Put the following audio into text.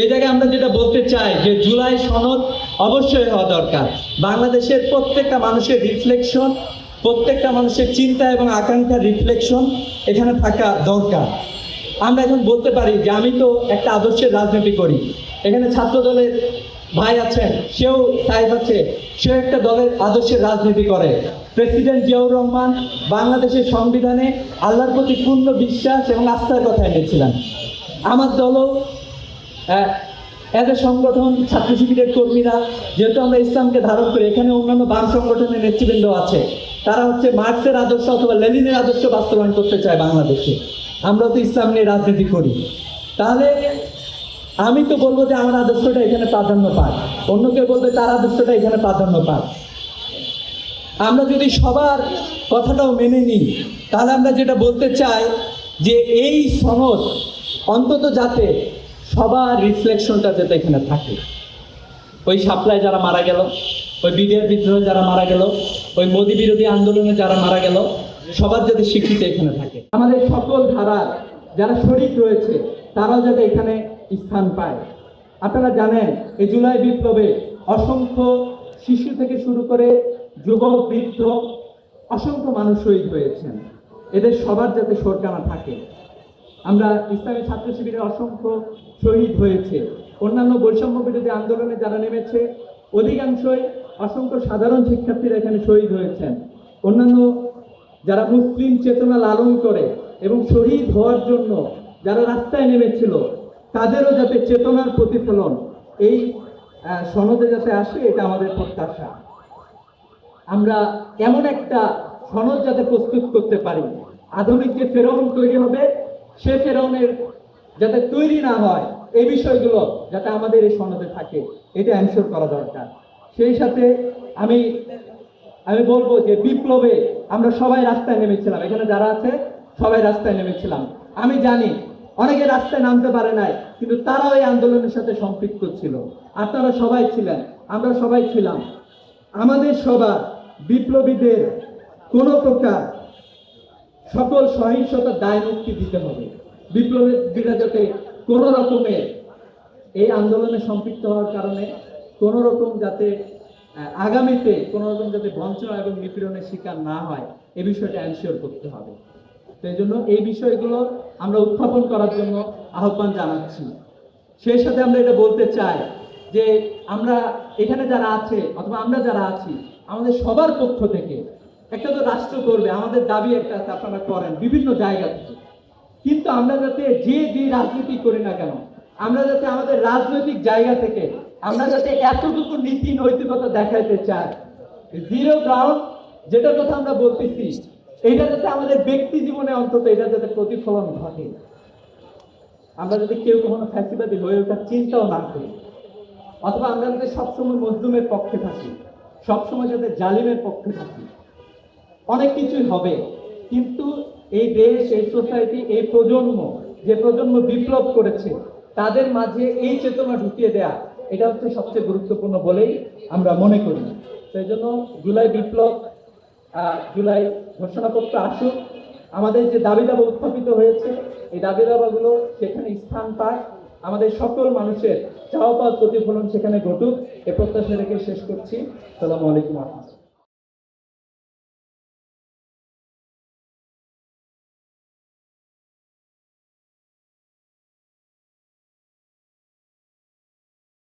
এই জায়গায় আমরা যেটা বলতে চাই যে জুলাই সনদ অবশ্যই হওয়া দরকার। বাংলাদেশের প্রত্যেকটা মানুষের রিফ্লেকশন প্রত্যেকটা মানুষের চিন্তা এবং আকাঙ্ক্ষার রিফ্লেকশন এখানে থাকা দরকার। আমরা এখন বলতে পারি যে আমি তো একটা আদর্শের রাজনীতি করি। এখানে ছাত্র দলের ভাই আছেন, সেও সাহেব আছে, সেও একটা দলের আদর্শের রাজনীতি করে। প্রেসিডেন্ট জিয়াউর রহমান বাংলাদেশের সংবিধানে আল্লাহর প্রতি পূর্ণ বিশ্বাস এবং আস্থার কথা এনেছিলেন। আমার দলও অ্যাজ এ সংগঠন, ছাত্র শিবিরের কর্মীরা, যেহেতু আমরা ইসলামকে ধারণ করি, এখানে অন্যান্য বাম সংগঠনের নেতৃবৃন্দ আছে। তারা হচ্ছে মার্ক্সের আদর্শ অথবা লেনিনের আদর্শ বাস্তবায়ন করতে চায় বাংলাদেশে। আমরা তো ইসলাম নিয়ে রাজনীতি করি। তাহলে আমি তো বলব যে আমার আদর্শটা এখানে প্রাধান্য পায়। অন্য কেউ বলবে তার আদর্শটা এখানে প্রাধান্য পায়। আমরা যদি সবার কথাটাও মেনে নিই, তাহলে আমরা যেটা বলতে চাই যে এই সনদ অন্তত যাতে সবার রিফ্লেকশনটা যাতে এখানে থাকে। ওই সাপ্লাই যারা মারা গেল, ওই বিডিআর বিদ্রোহে যারা মারা গেল, ওই মোদি বিরোধী আন্দোলনে যারা মারা গেল, সবার যাতে স্বীকৃতি এখানে থাকে। আমাদের সকল ধারার যারা শরিক রয়েছে, তারাও যাতে এখানে স্থান পায়। আপনারা জানেন, এই জুলাই বিপ্লবে অসংখ্য শিশু থেকে শুরু করে যুবক বৃদ্ধ, অসংখ্য মানুষ শহীদ হয়েছেন। এদের সবার যাতে সরকানা থাকে। আমরা ইসলামী ছাত্র শিবিরে অসংখ্য শহীদ হয়েছে। অন্যান্য বৈষম্য বিরোধী আন্দোলনে যারা নেমেছে, অধিকাংশই অসংখ্য সাধারণ শিক্ষার্থীরা এখানে শহীদ হয়েছেন। অন্যান্য যারা মুসলিম চেতনা লালন করে এবং শহীদ হওয়ার জন্য যারা রাস্তায় নেমেছিল, তাদেরও যাতে চেতনার প্রতিফলন এই সনদে যাতে আসে, এটা আমাদের প্রত্যাশা। আমরা এমন একটা সনদ যাতে প্রস্তুত করতে পারি। আধুনিক যে ফেরাউন তৈরি হবে সে ফেরাউনের যাতে তৈরি না হয়, এই বিষয়গুলো যাতে আমাদের এই সনদে থাকে, এটা এনশোর করা দরকার। সেই সাথে আমি আমি বলব যে বিপ্লবে আমরা সবাই রাস্তায় নেমেছিলাম। এখানে যারা আছে, সবাই রাস্তায় নেমেছিলাম। আমি জানি, অনেকে রাস্তায় নামতে পারে নাই, কিন্তু তারাও এই আন্দোলনের সাথে সম্পৃক্ত ছিল। আপনারা সবাই ছিলেন, আমরা সবাই ছিলাম। আমাদের সবার বিপ্লবীদের কোনো প্রকার সকল সহিংসতার দায় মুক্তি দিতে হবে। বিপ্লবীরা যাতে কোনো রকমের এই আন্দোলনে সম্পৃক্ত হওয়ার কারণে কোনো রকম যাতে আগামীতে কোনো রকম যাতে বঞ্চনা এবং নিপীড়নের শিকার না হয়, এই বিষয়টা এনশিওর করতে হবে। তো জন্য এই বিষয়গুলো আমরা উত্থাপন করার জন্য আহ্বান জানাচ্ছি। সেই সাথে আমরা এটা বলতে চাই যে আমরা এখানে যারা আছে অথবা আমরা যারা আছি, আমাদের সবার পক্ষ থেকে একটা তো রাষ্ট্র করবে, আমাদের দাবি একটা আছে, আপনারা করেন, বিভিন্ন জায়গা থেকে। কিন্তু আমরা যাতে যে যে রাজনীতি করি না কেন, আমরা যাতে আমাদের রাজনৈতিক জায়গা থেকে, আমরা যাতে এতটুকু নীতি নৈতিকতা দেখাইতে চাই। জিরো গ্রাউন্ড যেটা কথা আমরা বলতেছি এটা যাতে আমাদের ব্যক্তি জীবনে অন্তত এটা যাতে প্রতিফলন ঘটে। আমরা যদি কেউ কখনো ফ্যাসিবাদী হয়ে ওঠার চিন্তাও না করি, অথবা আমরা যাতে সবসময় মজলুমের পক্ষে থাকি, সবসময় যাতে জালিমের পক্ষে থাকি অনেক কিছুই হবে। কিন্তু এই দেশ, এই সোসাইটি এই প্রজন্ম, যে প্রজন্ম বিপ্লব করেছে, তাদের মাঝে এই চেতনা ঢুকিয়ে দেয়া, এটা হচ্ছে সবচেয়ে গুরুত্বপূর্ণ বলেই আমরা মনে করি। সেই জন্য জুলাই বিপ্লব জুলাই ঘোষণাপত্র আসুক আমাদের যে দাবি দাবা উত্থাপিত হয়েছে, এই দাবি দাবাগুলো সেখানে স্থান পায় আমাদের সকল মানুষের চাওয়া পাওয়ার প্রতিফলন সেখানে ঘটুক। এ প্রত্যাশা রেখে শেষ করছি। সালামু আলাইকুম রহমতুল্লাহ